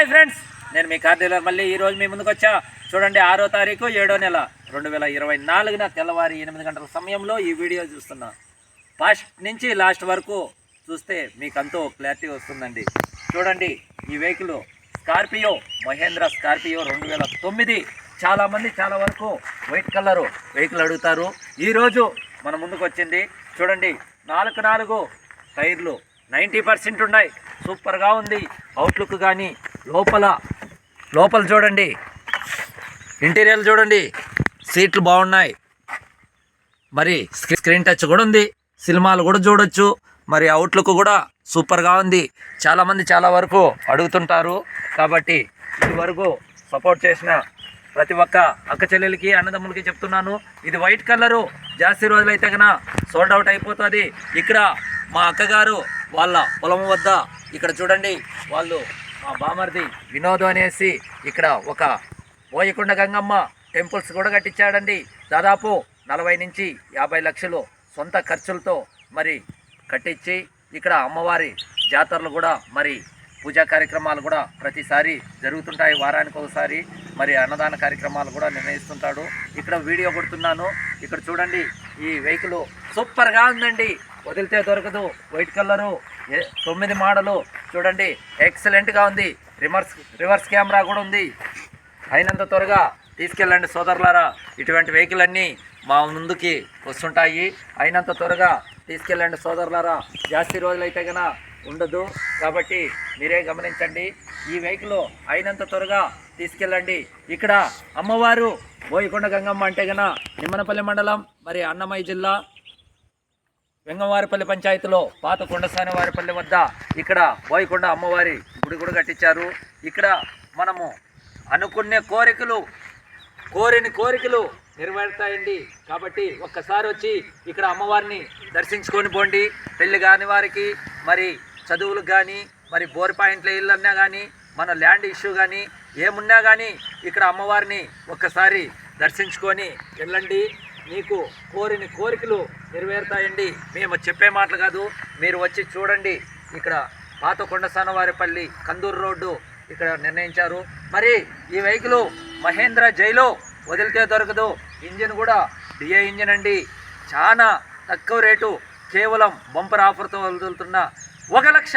Hi friends నేను మీ car dealer మళ్ళీ ఈ రోజు మీ ముందుకు వచ్చా. చూడండి ఆరో తారీఖు ఏడో నెల రెండు వేల ఇరవై నాలుగున తెల్లవారి ఎనిమిది గంటల సమయంలో ఈ వీడియో చూస్తున్నా. ఫస్ట్ నుంచి లాస్ట్ వరకు చూస్తే మీకు అంతో క్లారిటీ వస్తుందండి. చూడండి ఈ వెహికల్ స్కార్పియో మహేంద్ర స్కార్పియో రెండు వేల తొమ్మిది చాలామంది చాలా వరకు వైట్ కలరు వెహికల్ అడుగుతారు. ఈరోజు మన ముందుకు వచ్చింది. చూడండి నాలుగు నాలుగు టైర్లు నైంటీ పర్సెంట్ ఉన్నాయి. సూపర్గా ఉంది. అవుట్లుక్ కానీ లోపల లోపల చూడండి. ఇంటీరియర్ చూడండి. సీట్లు బాగున్నాయి. మరి స్క్రీన్ టచ్ కూడా ఉంది. సినిమాలు కూడా చూడొచ్చు. మరి అవుట్లుక్ కూడా సూపర్గా ఉంది. చాలామంది చాలా వరకు అడుగుతుంటారు. కాబట్టి ఇది వరకు సపోర్ట్ చేసిన ప్రతి ఒక్క అక్క చెల్లెలకి అన్నదమ్ములకి చెప్తున్నాను. ఇది వైట్ కలరు. జాస్తి రోజులైతే కన్నా సోల్డ్ అవుట్ అయిపోతుంది. ఇక్కడ మా అక్కగారు వాళ్ళ పొలం వద్ద ఇక్కడ చూడండి. వాళ్ళు మా బామర్ది వినోదం అనేసి ఇక్కడ ఒక బోయకొండ గంగమ్మ టెంపుల్స్ కూడా కట్టించాడండి. దాదాపు నలభై నుంచి యాభై లక్షలు సొంత ఖర్చులతో మరి కట్టించి ఇక్కడ అమ్మవారి జాతరలు కూడా మరి పూజా కార్యక్రమాలు కూడా ప్రతిసారి జరుగుతుంటాయి. వారానికి ఒకసారి మరి అన్నదాన కార్యక్రమాలు కూడా నిర్ణయిస్తుంటాడు. ఇక్కడ వీడియో కొడుతున్నాను. ఇక్కడ చూడండి ఈ వెహికల్ సూపర్గా ఉందండి. వదిలితే దొరకదు. వైట్ కలరు ఏ- తొమ్మిది మోడలు చూడండి ఎక్సలెంట్గా ఉంది. రివర్స్ రివర్స్ కెమెరా కూడా ఉంది. అయినంత త్వరగా తీసుకెళ్ళండి సోదరులారా. ఇటువంటి వెహికల్ అన్నీ మా ముందుకి వస్తుంటాయి. అయినంత త్వరగా తీసుకెళ్ళండి సోదరులారా. జాస్తి రోజులైతే కనుక ఉండదు. కాబట్టి మీరే గమనించండి. ఈ వెహికల్ అయినంత త్వరగా తీసుకెళ్ళండి. ఇక్కడ అమ్మవారు బోయకొండ గంగమ్మ అంటే గన నిమ్మనపల్లి మండలం మరి అన్నమయ్య జిల్లా వెంగవారిపల్లి పంచాయతీలో పాత కొండసాని వారిపల్లి వద్ద ఇక్కడ బోయకొండ అమ్మవారి గుడి కూడా కట్టించారు. ఇక్కడ మనము అనుకునే కోరికలు కోరిని కోరికలు నెరవేరుతాయండి. కాబట్టి ఒక్కసారి వచ్చి ఇక్కడ అమ్మవారిని దర్శించుకొని పోండి. పెళ్ళి కాని వారికి మరి చదువులకు కానీ మరి బోర్ పాయింట్ల ఇల్లన్నా కానీ మన ల్యాండ్ ఇష్యూ కానీ ఏమున్నా కానీ ఇక్కడ అమ్మవారిని ఒక్కసారి దర్శించుకొని వెళ్ళండి. మీకు కోరిన కోరికలు నెరవేరుతాయండి. మేము చెప్పే మాటలు కాదు మీరు వచ్చి చూడండి. ఇక్కడ పాత కొండసానవారిపల్లి కందూరు రోడ్డు ఇక్కడ నిర్ణయించారు. మరి ఈ వెహికల్ మహేంద్ర జైలో వదిలితే దొరకదు. ఇంజిన్ కూడా డిఏ ఇంజిన్ అండి. చాలా తక్కువ రేటు కేవలం బంపర్ ఆఫర్తో వదులుతున్న ఒక లక్ష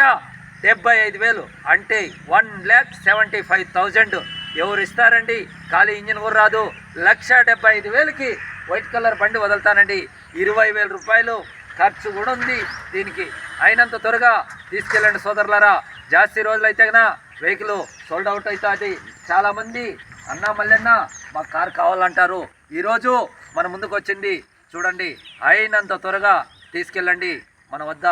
డెబ్బై ఐదు వేలు. అంటే one lakh seventy five thousand ఎవరు ఇస్తారండి? ఖాళీ ఇంజిన్ కూడా రాదు. లక్ష డెబ్బై ఐదు వేలకి వైట్ కలర్ బండి వదులుతానండి. ఇరవై వేల రూపాయలు ఖర్చు కూడా ఉంది దీనికి. అయినంత త్వరగా తీసుకెళ్ళండి సోదరులారా. జాస్తి రోజులైతే కన్నా వెహికల్ సోల్డ్ అవుట్ అవుతుంది. చాలామంది అన్నా మల్లెన్న మా కార్ కావాలంటారు. ఈరోజు మన ముందుకు వచ్చింది చూడండి. అయినంత త్వరగా తీసుకెళ్ళండి. మన వద్ద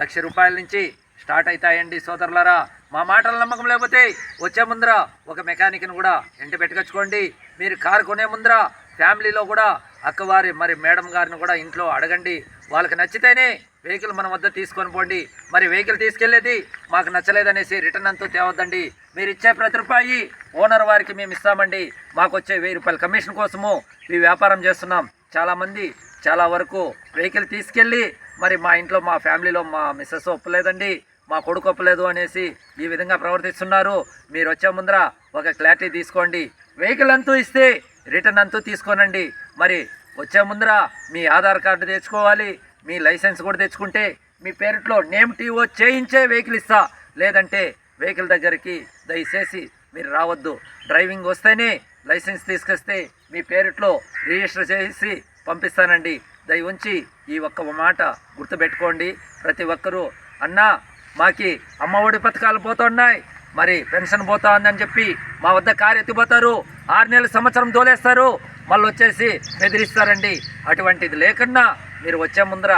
లక్ష రూపాయల నుంచి స్టార్ట్ అవుతాయండి సోదరులారా. మా మాటల నమ్మకం లేకపోతే వచ్చే ముందర ఒక మెకానిక్ని కూడా ఇంటి పెట్టుకొచ్చుకోండి. మీరు కారు కొనే ముందర ఫ్యామిలీలో కూడా అక్కవారి మరి మేడం గారిని కూడా ఇంట్లో అడగండి. వాళ్ళకి నచ్చితేనే వెహికల్ మన వద్ద తీసుకొని పోండి. మరి వెహికల్ తీసుకెళ్ళేది మాకు నచ్చలేదనేసి రిటర్న్ అంతా తేవద్దండి. మీరు ఇచ్చే ప్రతి రూపాయి ఓనర్ వారికి మేము ఇస్తామండి. మాకు వచ్చే వెయ్యి రూపాయల కమిషన్ కోసము ఈ వ్యాపారం చేస్తున్నాం. చాలామంది చాలా వరకు వెహికల్ తీసుకెళ్ళి మరి మా ఇంట్లో మా ఫ్యామిలీలో మా మిస్సెస్ ఒప్పలేదండి. మా కొడుకు ఒప్పలేదు అనేసి ఈ విధంగా ప్రవర్తిస్తున్నారు. మీరు వచ్చే ముందర ఒక క్లారిటీ తీసుకోండి. వెహికల్ అంతూ ఇస్తే రిటర్న్ అంతూ తీసుకోనండి. మరి వచ్చే ముందర మీ ఆధార్ కార్డు తెచ్చుకోవాలి మీ లైసెన్స్ కూడా తెచ్చుకుంటే మీ పేరుట్లో నేమ్ టీఓ చేయించే వెహికల్ ఇస్తా. లేదంటే వెహికల్ దగ్గరికి దయచేసి మీరు రావద్దు. డ్రైవింగ్ వస్తేనే లైసెన్స్ తీసుకొస్తే మీ పేరుట్లో రిజిస్టర్ చేసి పంపిస్తానండి. దయ ఉంచి ఈ ఒక్క మాట గుర్తుపెట్టుకోండి. ప్రతి ఒక్కరూ అన్నా మాకి అమ్మఒడి పథకాలు పోతున్నాయి. మరి పెన్షన్ పోతా ఉందని చెప్పి మా వద్ద కారు ఎత్తిపోతారు ఆరు నెలల సంవత్సరం తోలేస్తారు. మళ్ళీ వచ్చేసి బెదిరిస్తారండి. అటువంటిది లేకుండా మీరు వచ్చే ముందర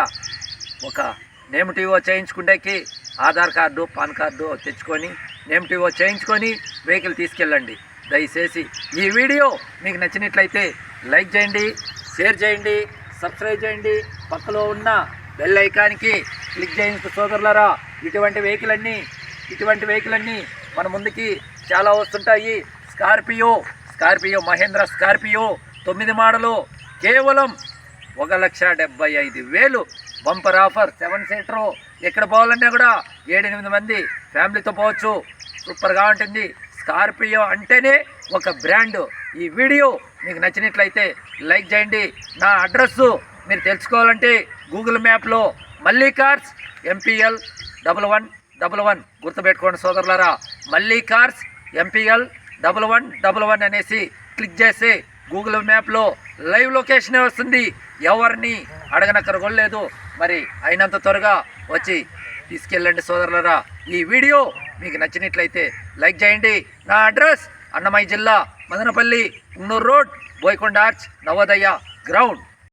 ఒక నేమ్ టీవో చేయించుకుంటేకి ఆధార్ కార్డు పాన్ కార్డు తెచ్చుకొని నేమ్ టీవో చేయించుకొని వెహికల్ తీసుకెళ్ళండి. దయచేసి ఈ వీడియో మీకు నచ్చినట్లయితే లైక్ చేయండి షేర్ చేయండి సబ్స్క్రైబ్ చేయండి. పక్కలో ఉన్న బెల్ ఐకాన్కి క్లిక్ చేయించు సోదరులరా. ఇటువంటి వెహికల్ అన్నీ ఇటువంటి వెహికల్ అన్నీ మన ముందుకి చాలా వస్తుంటాయి. స్కార్పియో స్కార్పియో మహేంద్ర స్కార్పియో తొమ్మిది మోడలు కేవలం ఒక లక్ష డెబ్బై ఐదు వేలు. Bumper offer seven seater. ఎక్కడ పోవాలన్నా కూడా ఏడెనిమిది మంది ఫ్యామిలీతో పోవచ్చు. సూపర్గా ఉంటుంది. స్కార్పియో అంటేనే ఒక బ్రాండ్. ఈ వీడియో మీకు నచ్చినట్లయితే లైక్ చేయండి. నా అడ్రస్సు మీరు తెలుసుకోవాలంటే గూగుల్ మ్యాప్లో Malli cars MPL double one double one గుర్తుపెట్టుకోండి సోదరులారా. Malli cars MPL double one double one అనేసి క్లిక్ చేసి గూగుల్ మ్యాప్లో లైవ్ లొకేషనే వస్తుంది. ఎవరిని అడగనక్కరగొలేదు మరి అయినంత త్వరగా వచ్చి తీసుకెళ్ళండి సోదరులరా. ఈ వీడియో మీకు నచ్చినట్లయితే లైక్ చేయండి. నా అడ్రస్ అన్నమయ్య జిల్లా Madanapalli Unnuru road Boyakonda arch Navodaya ground.